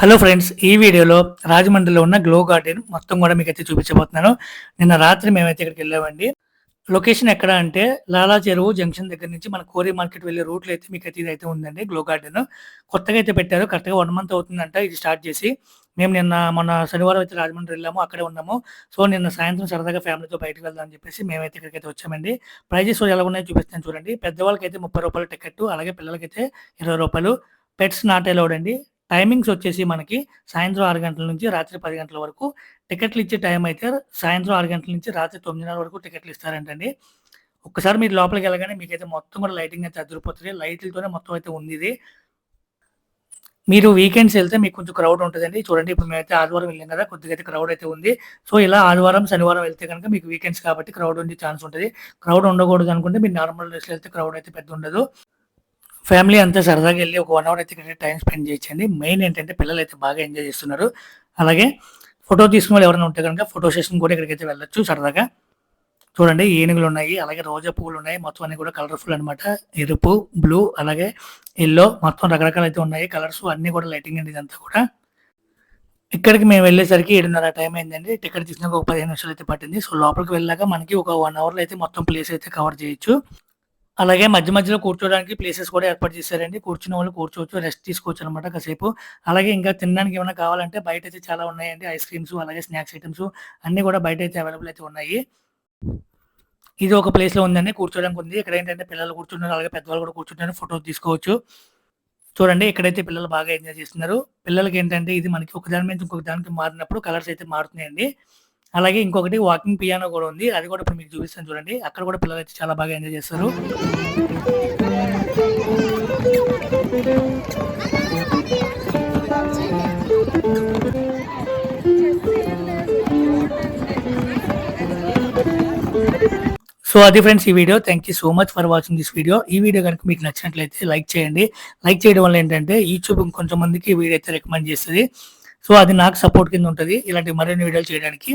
Hello friends ఈ వీడియోలో రాజమండ్రిలో ఉన్న గ్లో గార్డెన్ మొత్తం కూడా మీకు అయితే చూపించబోతున్నాను. నిన్న రాత్రి మేమైతే ఇక్కడికి వెళ్ళామండి. లొకేషన్ ఎక్కడ అంటే లాలా చెరువు జంక్షన్ దగ్గర నుంచి మన కోరి మార్కెట్ వెళ్ళే రూట్లో అయితే మీకు అయితే ఇదైతే ఉందండి గ్లో గార్డెన్. కొత్తగా అయితే పెట్టారు కరెక్ట్గా వన్ మంత్ అవుతుందంట ఇది స్టార్ట్ చేసి. మేము నిన్న మొన్న శనివారం అయితే రాజమండ్రి వెళ్ళాము అక్కడే ఉన్నాము. సో నిన్న సాయంత్రం సరదాగా ఫ్యామిలీతో బయటకు వెళ్దాం అని చెప్పేసి మేమైతే ఇక్కడికైతే వచ్చామండి. ప్రైజెస్ ఎలా ఉన్నాయో చూపిస్తాను చూడండి. పెద్దవాళ్ళకైతే ముప్పై రూపాయలు టికెట్ అలాగే పిల్లలకైతే ఇరవై రూపాయలు. పెట్స్ నాట్ అలౌడ్ అండి. టైమింగ్స్ వచ్చేసి మనకి సాయంత్రం ఆరు గంటల నుంచి రాత్రి పది గంటల వరకు టికెట్లు ఇచ్చే టైం అయితే సాయంత్రం ఆరు గంటల నుంచి రాత్రి తొమ్మిదిన్నర వరకు టికెట్లు ఇస్తారంటండి. ఒక్కసారి మీరు లోపలికి వెళ్ళగానే మీకైతే మొత్తం కూడా లైటింగ్ అయితే అదిరిపోతుంది. లైట్లతోనే మొత్తం అయితే ఉంది ఇది మీరు వీకెండ్స్ వెళ్తే మీకు కొంచెం క్రౌడ్ ఉంటుందండి. చూడండి ఇప్పుడు మేమైతే ఆదివారం వెళ్ళాం కదా కొద్దిగా అయితే క్రౌడ్ అయితే ఉంది. సో ఇలా ఆదివారం శనివారం వెళ్తే కనుక మీకు వీకెండ్స్ కాబట్టి క్రౌడ్ ఉండే ఛాన్స్ ఉంటుంది. క్రౌడ్ ఉండకూడదు అనుకుంటే మీరు నార్మల్ డేస్లో వెళ్తే క్రౌడ్ అయితే పెద్ద ఉండదు. ఫ్యామిలీ అంతా సరదాగా వెళ్ళి ఒక వన్ అవర్ అయితే ఇక్కడ టైం స్పెండ్ చేయొచ్చండి మెయిన్ ఏంటంటే పిల్లలు అయితే బాగా ఎంజాయ్ చేస్తున్నారు. అలాగే ఫోటో తీసుకున్న వాళ్ళు ఎవరైనా ఉంటే కనుక ఫోటో సెషన్ కూడా ఇక్కడికైతే వెళ్ళొచ్చు సరదాగా. చూడండి ఏనుగులు ఉన్నాయి అలాగే రోజా పువ్వులు ఉన్నాయి మొత్తం అన్ని కూడా కలర్ఫుల్ అనమాట ఎరుపు బ్లూ అలాగే ఎల్లో మొత్తం రకరకాలు అయితే ఉన్నాయి. కలర్స్ అన్నీ కూడా లైటింగ్ అండి ఇదంతా కూడా. ఇక్కడికి మేము వెళ్ళేసరికి ఏడున్నర టైం అయిందండి. టికెట్ తీసుకున్నాక ఒక పదిహేను నిమిషాలు అయితే పట్టింది. సో లోపలికి వెళ్ళాక మనకి ఒక వన్ అవర్లో అయితే మొత్తం ప్లేస్ అయితే కవర్ చేయొచ్చు. అలాగే మధ్య మధ్యలో కూర్చోడానికి ప్లేసెస్ కూడా ఏర్పాటు చేశారండి. కూర్చున్న వాళ్ళు కూర్చోవచ్చు రెస్ట్ తీసుకోవచ్చు అనమాట కాసేపు. అలాగే ఇంకా తినడానికి ఏమైనా కావాలంటే బయట అయితే చాలా ఉన్నాయండి. ఐస్ క్రీమ్స్ అలాగే స్నాక్స్ ఐటమ్స్ అన్ని కూడా బయట అయితే అవైలబుల్ అయితే ఉన్నాయి. ఇది ఒక ప్లేస్లో ఉందండి. కూర్చోడానికి ఉంది. ఇక్కడ ఏంటంటే పిల్లలు కూర్చున్నారు అలాగే పెద్దవాళ్ళు కూడా కూర్చుంటారు. ఫోటో తీసుకోవచ్చు. చూడండి ఇక్కడైతే పిల్లలు బాగా ఎంజాయ్ చేస్తున్నారు. పిల్లలకి ఏంటంటే ఇది మనకి ఒక దాని మీద ఇంకొక దానికి మారినప్పుడు కలర్స్ అయితే మారుతున్నాయండి. అలాగే ఇంకొకటి వాకింగ్ పియానో కూడా ఉంది. అది కూడా ఇప్పుడు మీకు చూపిస్తాను చూడండి. అక్కడ కూడా పిల్లలు అయితే చాలా బాగా ఎంజాయ్ చేస్తారు. సో అది ఫ్రెండ్స్ ఈ video. Thank you so much for watching this video ఈ వీడియో కనుక మీకు నచ్చినట్లయితే లైక్ చేయండి. లైక్ చేయడం వల్ల ఏంటంటే యూట్యూబ్ ఇంకొంచెం మందికి ఈ వీడియో అయితే రికమెండ్ చేస్తుంది. సో అది నాకు సపోర్ట్ కింద ఉంటుంది. ఇలాంటి మరిన్ని వీడియోలు చేయడానికి